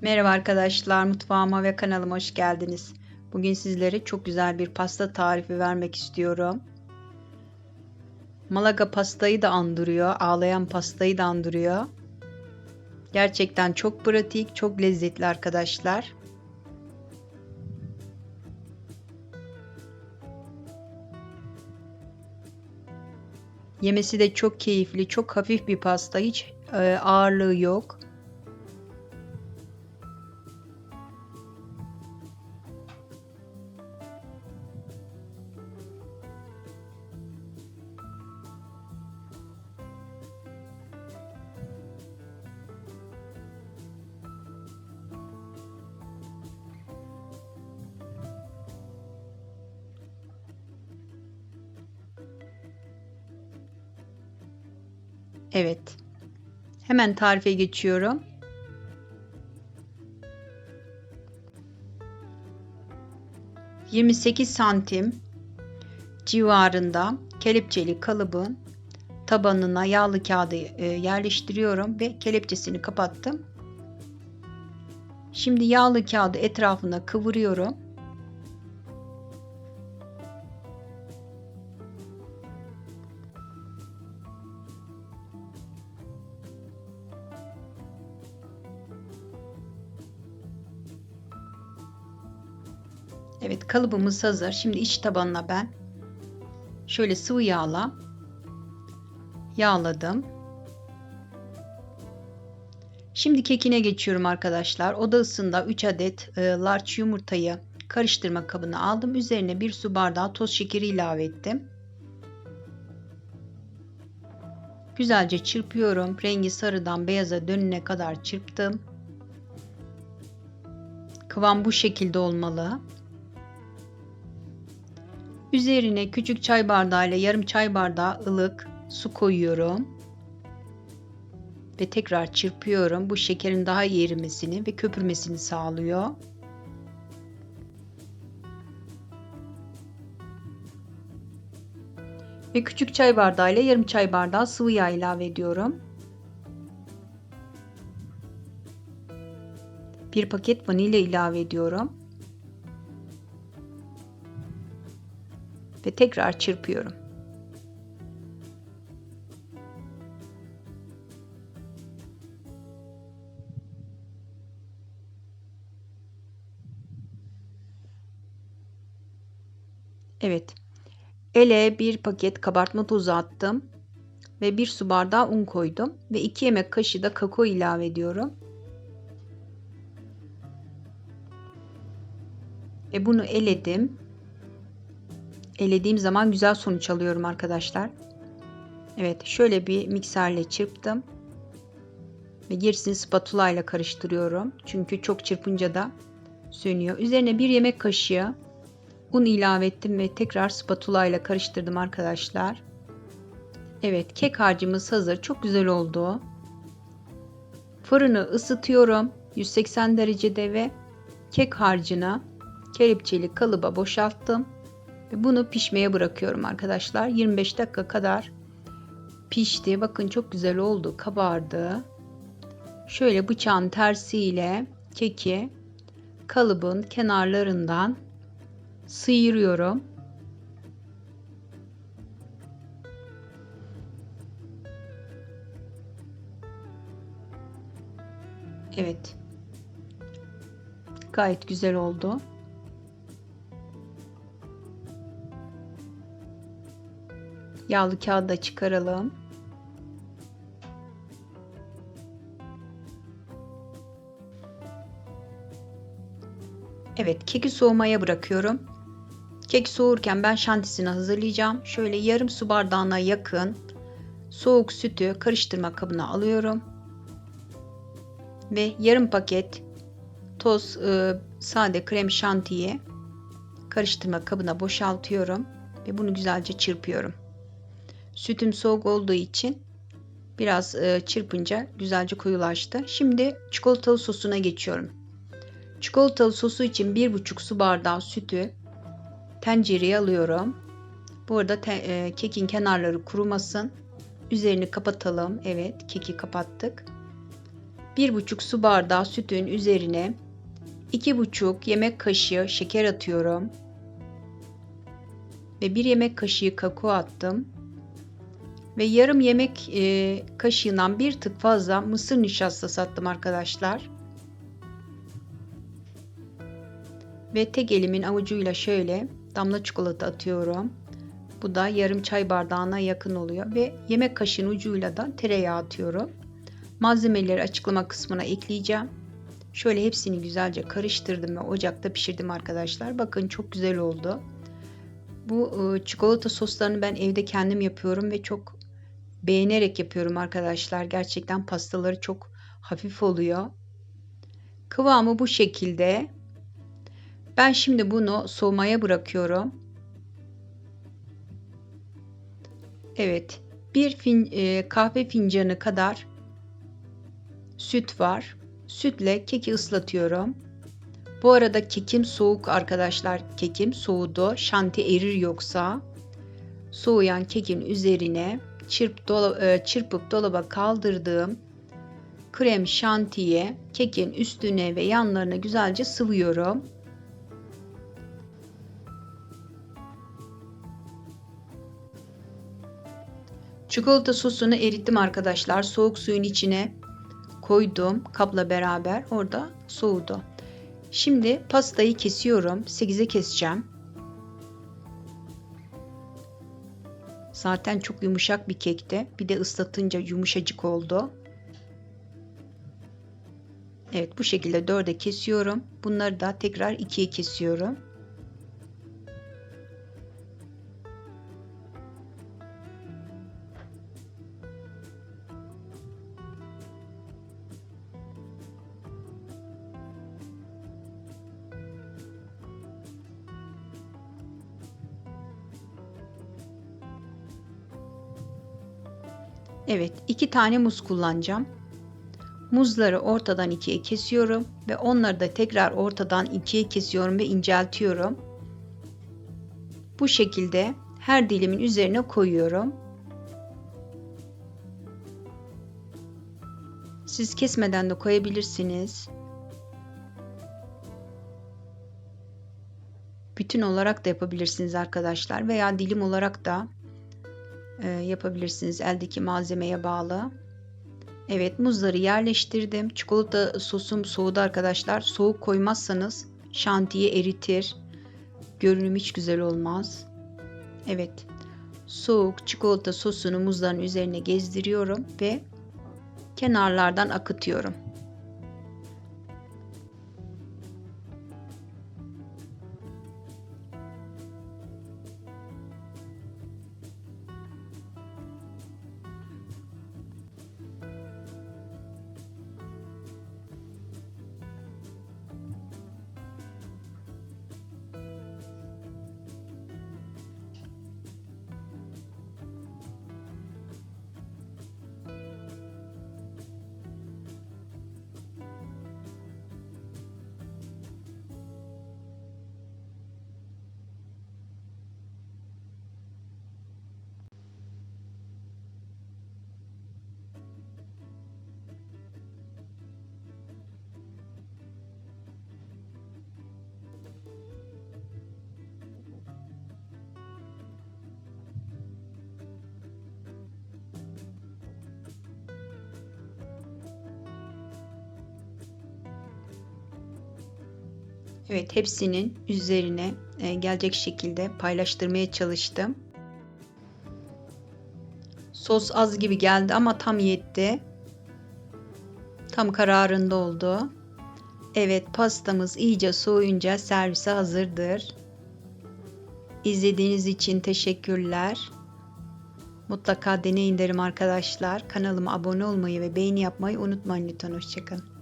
Merhaba arkadaşlar, mutfağıma ve kanalıma hoş geldiniz. Bugün sizlere çok güzel bir pasta tarifi vermek istiyorum. Malaga pastayı da andırıyor, ağlayan pastayı da andırıyor. Gerçekten çok pratik, çok lezzetli arkadaşlar. Yemesi de çok keyifli, çok hafif bir pasta, hiç e, ağırlığı yok. Evet. Hemen tarife geçiyorum. ...28 santim civarında kelepçeli kalıbın tabanına yağlı kağıdı e, yerleştiriyorum ve kelepçesini kapattım. Şimdi yağlı kağıdı etrafına kıvırıyorum. Evet kalıbımız hazır. Şimdi iç tabanına ben şöyle sıvı yağla yağladım. Şimdi kekine geçiyorum arkadaşlar. Oda ısısında 3 adet e, large yumurtayı karıştırma kabına aldım. Üzerine 1 su bardağı toz şekeri ilave ettim. Güzelce çırpıyorum. Rengi sarıdan beyaza dönene kadar çırptım. Kıvam bu şekilde olmalı. Üzerine küçük çay bardağı ile yarım çay bardağı ılık su koyuyorum. Ve tekrar çırpıyorum. Bu şekerin daha iyi erimesini ve köpürmesini sağlıyor. Ve küçük çay bardağı ile yarım çay bardağı sıvı yağ ilave ediyorum. Bir paket vanilya ilave ediyorum. Tekrar çırpıyorum. Evet. Ele bir paket kabartma tozu attım ve bir su bardağı un koydum ve 2 yemek kaşığı da kakao ilave ediyorum. Ve bunu eledim elediğim zaman güzel sonuç alıyorum arkadaşlar. Evet şöyle bir mikserle çırptım. Ve gerisini spatula ile karıştırıyorum. Çünkü çok çırpınca da sönüyor. Üzerine bir yemek kaşığı un ilave ettim ve tekrar spatula ile karıştırdım arkadaşlar. Evet kek harcımız hazır. Çok güzel oldu. Fırını ısıtıyorum. 180 derecede ve kek harcını kelepçeli kalıba boşalttım. Bunu pişmeye bırakıyorum arkadaşlar. 25 dakika kadar pişti. Bakın çok güzel oldu. Kabardı. Şöyle bıçağın tersiyle keki kalıbın kenarlarından sıyırıyorum. Evet. Gayet güzel oldu. Yağlı kağıdı da çıkaralım. Evet keki soğumaya bırakıyorum. Kek soğurken ben şantisini hazırlayacağım. Şöyle yarım su bardağına yakın soğuk sütü karıştırma kabına alıyorum. Ve yarım paket toz e, sade krem şantiyi karıştırma kabına boşaltıyorum ve bunu güzelce çırpıyorum. Sütüm soğuk olduğu için biraz e, çırpınca güzelce koyulaştı. Şimdi çikolatalı sosuna geçiyorum. Çikolatalı sosu için 1,5 su bardağı sütü tencereye alıyorum. Bu arada te, e, kekin kenarları kurumasın. Üzerini kapatalım. Evet keki kapattık. 1,5 su bardağı sütün üzerine 2,5 yemek kaşığı şeker atıyorum. Ve 1 yemek kaşığı kakao attım. Ve yarım yemek e, kaşığından bir tık fazla mısır nişastası attım arkadaşlar. Ve tek elimin avucuyla şöyle damla çikolata atıyorum. Bu da yarım çay bardağına yakın oluyor ve yemek kaşığının ucuyla da tereyağı atıyorum. Malzemeleri açıklama kısmına ekleyeceğim. Şöyle hepsini güzelce karıştırdım ve ocakta pişirdim arkadaşlar. Bakın çok güzel oldu. Bu e, çikolata soslarını ben evde kendim yapıyorum ve çok beğenerek yapıyorum arkadaşlar. Gerçekten pastaları çok hafif oluyor. Kıvamı bu şekilde. Ben şimdi bunu soğumaya bırakıyorum. Evet, bir fin, e, kahve fincanı kadar süt var. Sütle keki ıslatıyorum. Bu arada kekim soğuk arkadaşlar. Kekim soğudu. Şanti erir yoksa. Soğuyan kekin üzerine çırp dola, e, çırpıp dolaba kaldırdığım krem şantiye kekin üstüne ve yanlarına güzelce sıvıyorum. Çikolata sosunu erittim arkadaşlar. Soğuk suyun içine koydum kapla beraber. Orada soğudu. Şimdi pastayı kesiyorum. 8'e keseceğim. Zaten çok yumuşak bir kekte. Bir de ıslatınca yumuşacık oldu. Evet bu şekilde 4'e kesiyorum. Bunları da tekrar 2'ye kesiyorum. Evet, iki tane muz kullanacağım. Muzları ortadan ikiye kesiyorum ve onları da tekrar ortadan ikiye kesiyorum ve inceltiyorum. Bu şekilde her dilimin üzerine koyuyorum. Siz kesmeden de koyabilirsiniz. Bütün olarak da yapabilirsiniz arkadaşlar veya dilim olarak da yapabilirsiniz eldeki malzemeye bağlı. Evet muzları yerleştirdim. Çikolata sosum soğudu arkadaşlar. Soğuk koymazsanız şantiyi eritir. Görünüm hiç güzel olmaz. Evet soğuk çikolata sosunu muzların üzerine gezdiriyorum ve kenarlardan akıtıyorum. Evet hepsinin üzerine e, gelecek şekilde paylaştırmaya çalıştım. Sos az gibi geldi ama tam yetti. Tam kararında oldu. Evet pastamız iyice soğuyunca servise hazırdır. İzlediğiniz için teşekkürler. Mutlaka deneyin derim arkadaşlar. Kanalıma abone olmayı ve beğeni yapmayı unutmayın lütfen. Hoşçakalın.